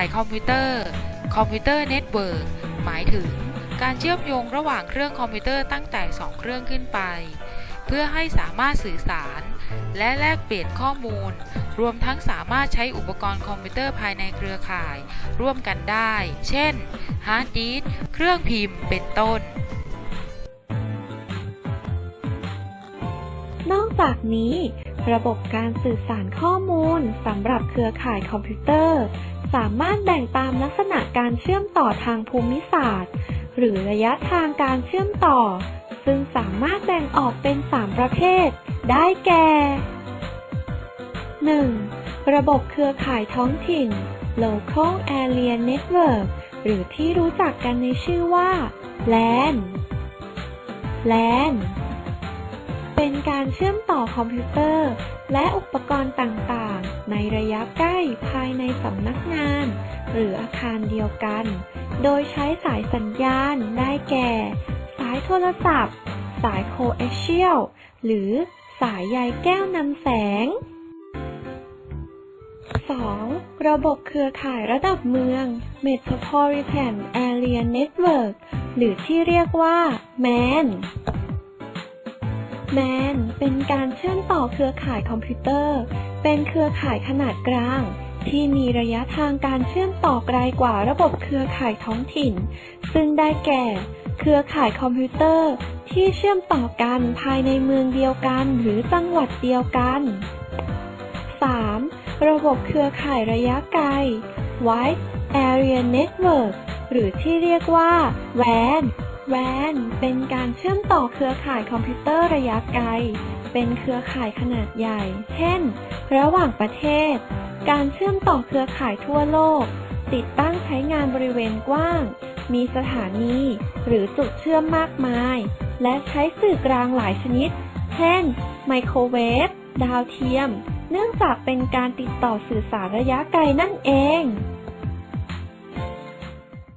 ายคอมพิวเตอร์ คอมพิวเตอร์เน็ตเวิร์กหมายถึงการเชื่อมโยงระหว่างเครื่องคอมพิวเตอร์ตั้งแต่ 2 เครื่องขึ้นไป เพื่อให้สามารถสื่อสาร และแลกเปลี่ยนข้อมูล รวมทั้งสามารถใช้อุปกรณ์คอมพิวเตอร์ภายในเครือข่าย ร่วมกันได้ เช่น ฮาร์ดดิสก์เครื่องพิมพ์ เป็นต้น นอกจากนี้ ระบบการสื่อสารข้อมูลสำหรับเครือข่ายคอมพิวเตอร์ สามารถแบ่งตามลักษณะการเชื่อมต่อทางภูมิศาสตร์ หรือระยะทางการเชื่อมต่อ ซึ่งสามารถแบ่งออกเป็น 3 ประเภท ได้แก่ 1. ระบบเครือข่ายท้องถิ่น Local Area Network หรือที่รู้จักกันในชื่อว่า LAN LAN เป็นการเชื่อมต่อคอมพิวเตอร์ และอุปกรณ์ต่างๆ ในระยะใกล้ภายในสำนักงาน หรืออาคารเดียวกัน โดยใช้สายสัญญาณได้แก่ สายโทรศัพท์ สายโคเอเชียล หรือสายใยแก้วนำแสง 2. ระบบเครือข่ายระดับเมือง Metropolitan Area Network หรือที่เรียกว่า MAN MAN เป็นการเชื่อมต่อเครือข่ายคอมพิวเตอร์ เป็นเครือข่ายขนาดกลาง ที่มีระยะทางการเชื่อมต่อไกลกว่าระบบเครือข่ายท้องถิ่น ซึ่งได้แก่ เครือข่ายคอมพิวเตอร์ ที่เชื่อมต่อกันภายในเมืองเดียวกันหรือจังหวัดเดียวกัน 3. ระบบเครือข่ายระยะไกล Wide Area Network หรือที่เรียกว่า WAN WAN เป็นการเชื่อมต่อเครือข่ายคอมพิวเตอร์ระยะไกล เป็นเครือข่ายขนาดใหญ่ เช่น ระหว่างประเทศ การเชื่อมต่อเครือข่ายทั่วโลก ติดตั้งใช้งานบริเวณกว้าง มีสถานี หรือจุดเชื่อมมากมาย และใช้สื่อกลางหลายชนิด เช่น ไมโครเวฟ ดาวเทียม เนื่องจากเป็นการติดต่อสื่อสารระยะไกลนั่นเอง